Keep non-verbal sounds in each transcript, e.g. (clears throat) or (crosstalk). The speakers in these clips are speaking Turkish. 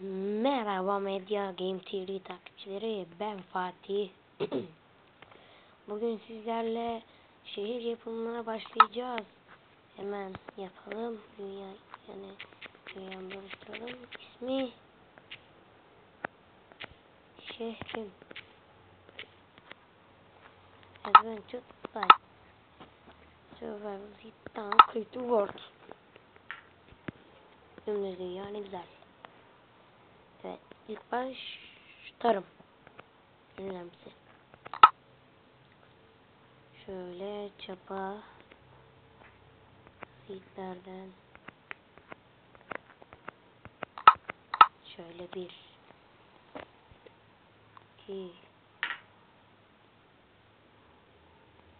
Merhaba Medya Game TV takipçileri ben Fatih. (clears throat) Bugün sizlerle şehir yapımına başlayacağız. Hemen yapalım. Dünya yani dünyamı oluşturalım. İsmi şehrim. Adventure Life. Survival Hit Down Creative World. Dümdüz dünya ne güzel. Evet. ilk baş tarım. Önemlisi. Şöyle çapa seedlerden şöyle bir iki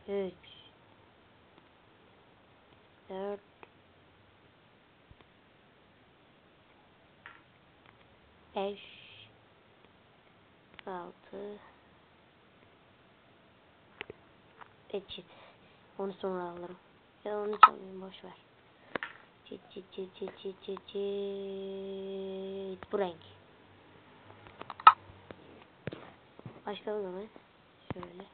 üç 5 6 Eşit. Onu sonra alırım. Ya onu çalmayayım boş ver. Çit çit çit çit çit çit çit. Bu renk. Başka o zaman. Şöyle.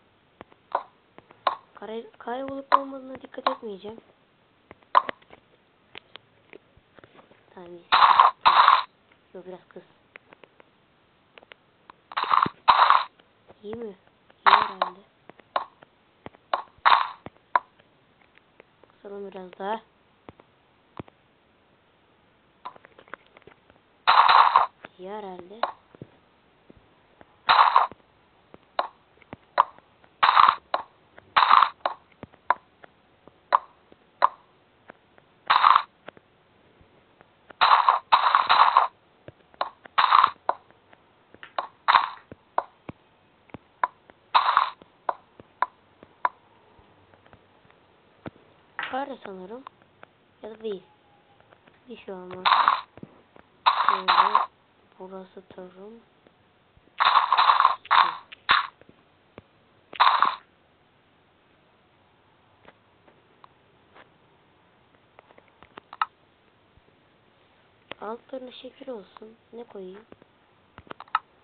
Kare, kare olup olmadığına dikkat etmeyeceğim. Tamam. Yok biraz kız. İyi mi? İyi herhalde. Kısalım biraz daha. İyi herhalde. Var sanırım. Ya da değil. Bir şey olmaz. Şöyle. Burası tarım. Altlarına şekil olsun. Ne koyayım?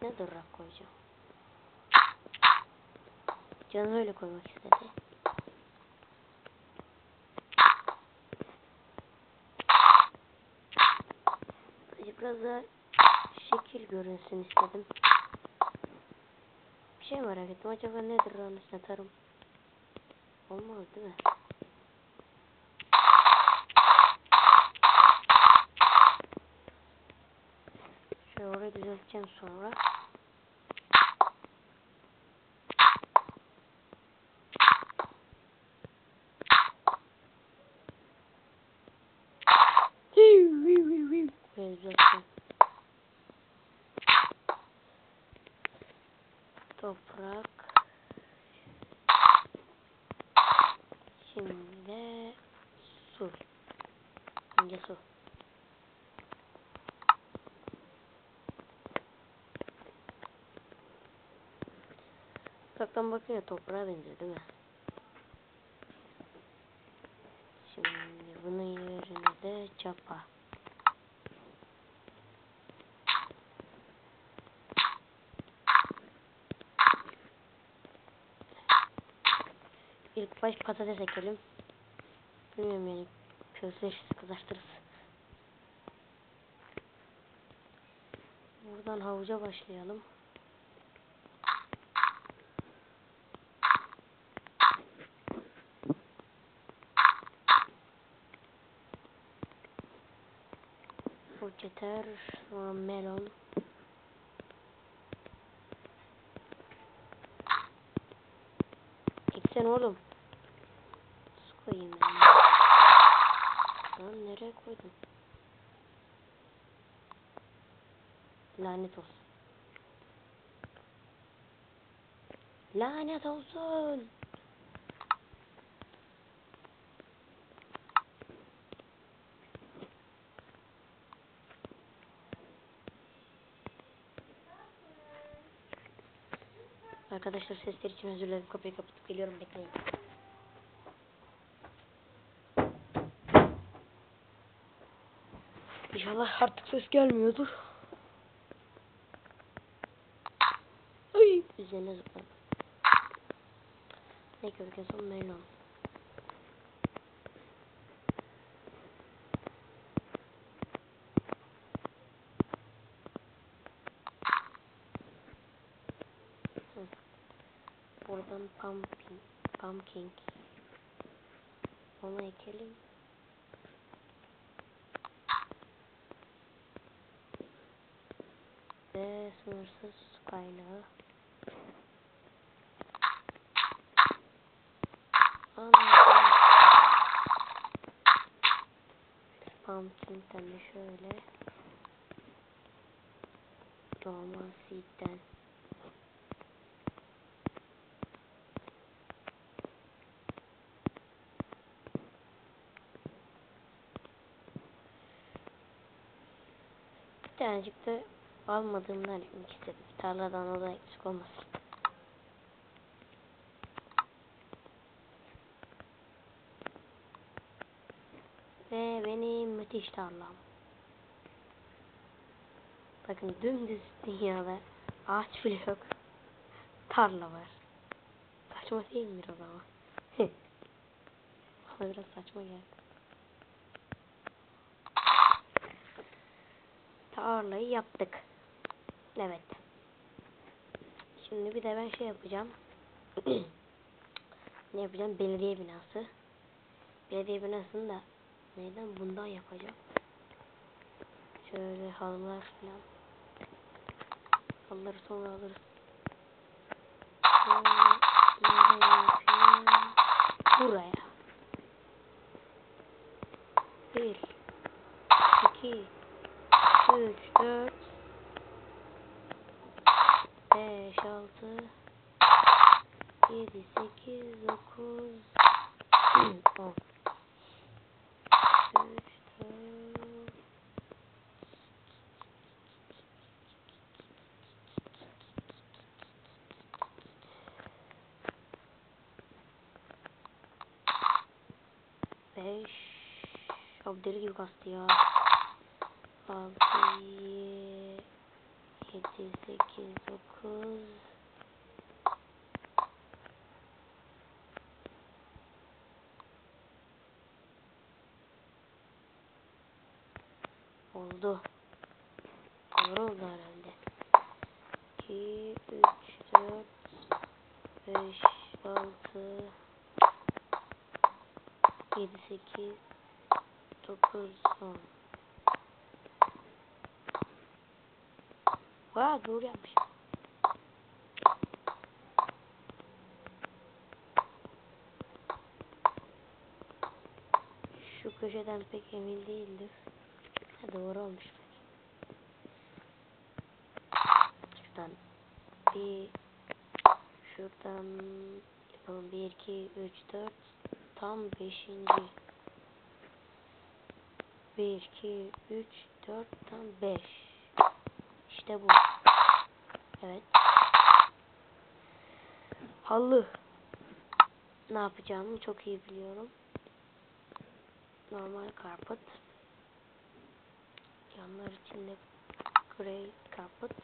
Ne dırrak koyacağım? Canım öyle koymak istedi. Daha şekil görünsün istedim. Bir şey merak ettim. Acaba nedir onun üstüne tarım? Olmaz değil mi? Şöyle orayı düzelteceğim sonra. Burayı düzelteceğim. Toprak. Şimdi de su. Önce su. Uzaktan bakınca toprağa benziyor değil mi? Şimdi bunun yerine de çapa. İlk baş patates ekelim. Bilmiyorum yani közleşiriz kızartırız. Buradan havuca başlayalım. Havuç yeter. Sonra melon. Eksen oğlum. Su koyayım ben. Lan nereye koydum? Lanet olsun. Lanet olsun. Arkadaşlar sesler için özür dilerim. Kapıyı kapatıp geliyorum. Bekleyin. İnşallah artık ses gelmiyordur. Üzerine zıpladım. Ne en son melon. Buradan pumpkin, pumpkin. Onu ekelim. Ve sınırsız kaynağı. Pumpkin'den de şöyle. Normal seed'den. Bir tanecik de almadığımdan ikisi tarladan o da eksik olmasın. Ve benim müthiş tarlam. Bakın dümdüz dünyada ağaç bile yok. Tarla var. Saçma değil mi o zaman? Bana biraz saçma geldi. Tarlayı yaptık. Evet. Şimdi bir de ben şey yapacağım. (clears throat) ne yapacağım? Belediye binası. Belediye binasını da neyden? Bundan yapacağım. Şöyle halılar falan. Halıları sonra alırız. Buraya. Bir. iki, Üç, dört. Beş, altı. Yedi, sekiz, dokuz. (clears throat) On. Beş. Abi deli gibi kastı ya. Altı, ye- yedi, sekiz, dokuz. Oldu. Doğru oldu herhalde. 2, 3, 4, 5, 6, 7, 8, 9, 10. Vay doğru yapmış. Şu köşeden pek emin değildir. Doğru olmuş. Şuradan bir şuradan yapalım. 1, 2, 3, 4 tam 5. 1, 2, 3, 4 tam 5. İşte bu. Evet. Halı. Ne yapacağımı çok iyi biliyorum. Normal karpet. Yanlar içinde grey karpet.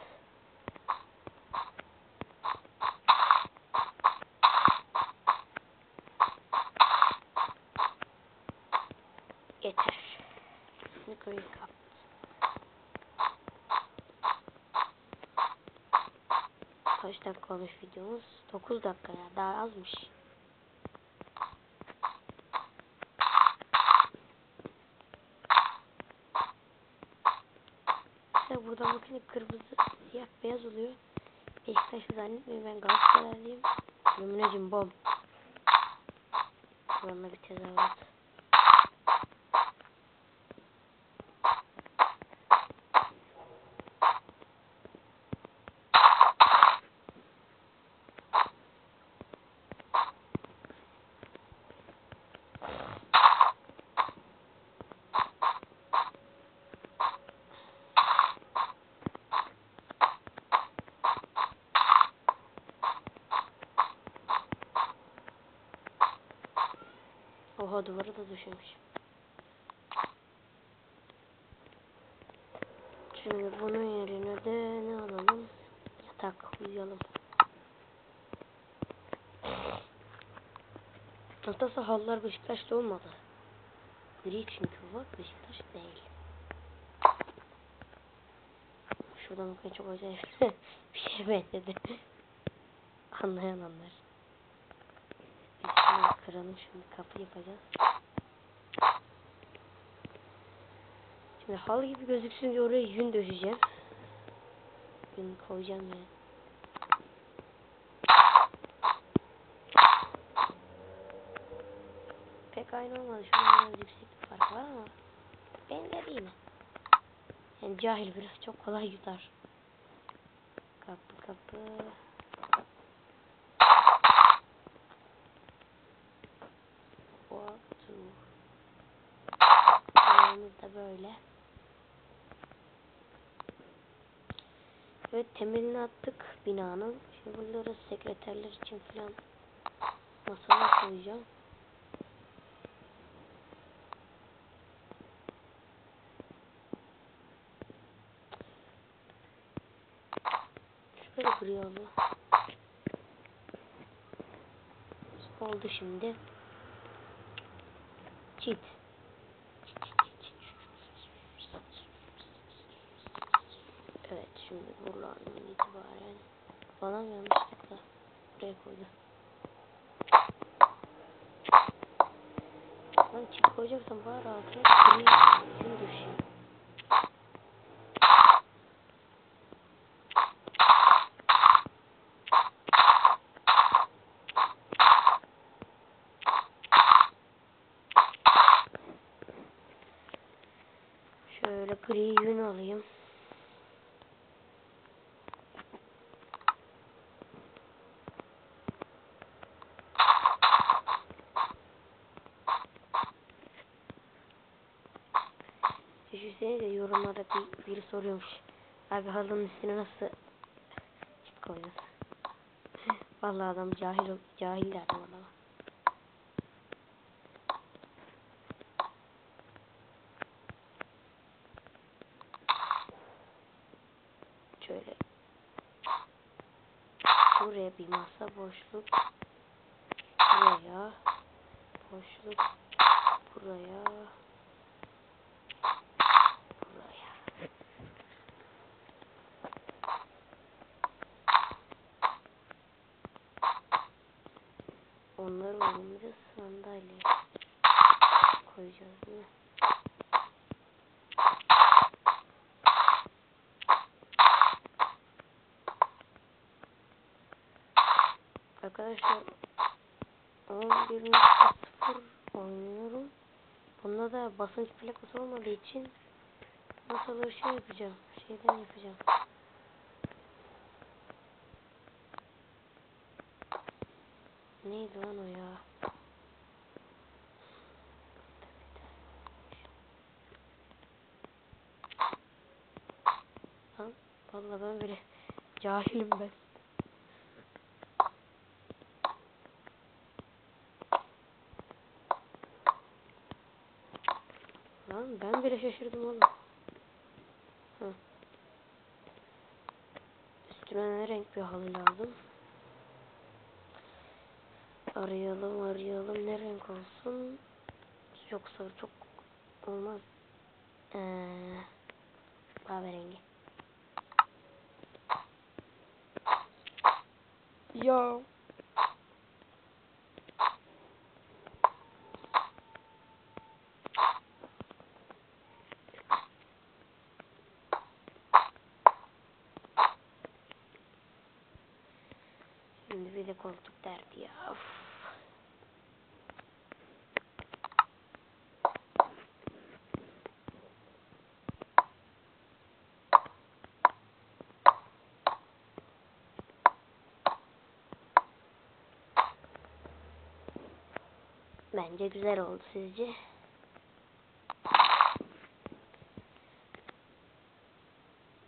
Yeter. Şimdi grey karpet. Kaç dakika olmuş videomuz? 9 dakika ya daha azmış. Bakın kırmızı, siyah, beyaz oluyor. Beşiktaş'ı zannetmiyorum ben Galatasaraylıyım. Müminecim bom. Buranın bir tezahürat. Oha duvara da düşmüş. Şimdi bunun yerine de ne alalım? Yatak uyuyalım. Nasıl hallar Beşiktaş'ta olmadı. Gri çünkü var Beşiktaş değil. Şuradan bakın çok acayip bir şey benzedi. Anlayan anlar. Kıralım şimdi kapı yapacağız. Şimdi halı gibi gözüksün diye oraya yün döşeceğim. Yün koyacağım yani. Pek aynı olmadı. Şurada biraz yükseklik farkı var ama benzer mi? Yani cahil biraz çok kolay yutar. Kapı kapı. De böyle. Evet temelini attık binanın. Şimdi buraları sekreterler için falan masalar koyacağım. Şöyle gri oldu. Oldu şimdi. Çit. Evet şimdi buradan itibaren bana yanlışlıkla buraya koydum. Lan çit koyacaksam bari altına gri yün düşeyim. Şöyle gri yün alayım. Yorumlarda bir, biri soruyormuş. Abi halının üstüne nasıl koyacağız? (laughs) Vallahi adam cahil cahil adam adama. Şöyle. Buraya bir masa boşluk. Buraya. Boşluk. Buraya. Onları önümüze sandalye koyacağız değil mi? Arkadaşlar 11.0 oynuyorum. Bunda da basınç plakası olmadığı için masaları şey yapacağım. Şeyden yapacağım. Neydi lan o ya? Lan vallahi ben böyle cahilim ben. Lan ben bile şaşırdım oğlum. Hı. Üstüne ne renk bir halı lazım? Arayalım arayalım ne renk olsun? Sarı çok olmaz. Ee, kahverengi. Ya. De koltuk derdi ya. Of. Bence güzel oldu sizce?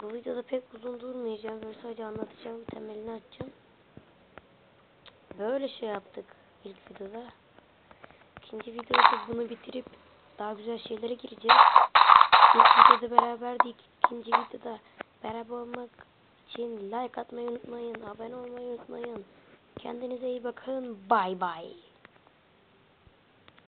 Bu videoda pek uzun durmayacağım. Böyle sadece anlatacağım. Temelini açacağım. Böyle şey yaptık ilk videoda. İkinci videoda bunu bitirip daha güzel şeylere gireceğiz. İlk videoda beraberdik. İkinci videoda beraber olmak için like atmayı unutmayın. Abone olmayı unutmayın. Kendinize iyi bakın. Bay bay.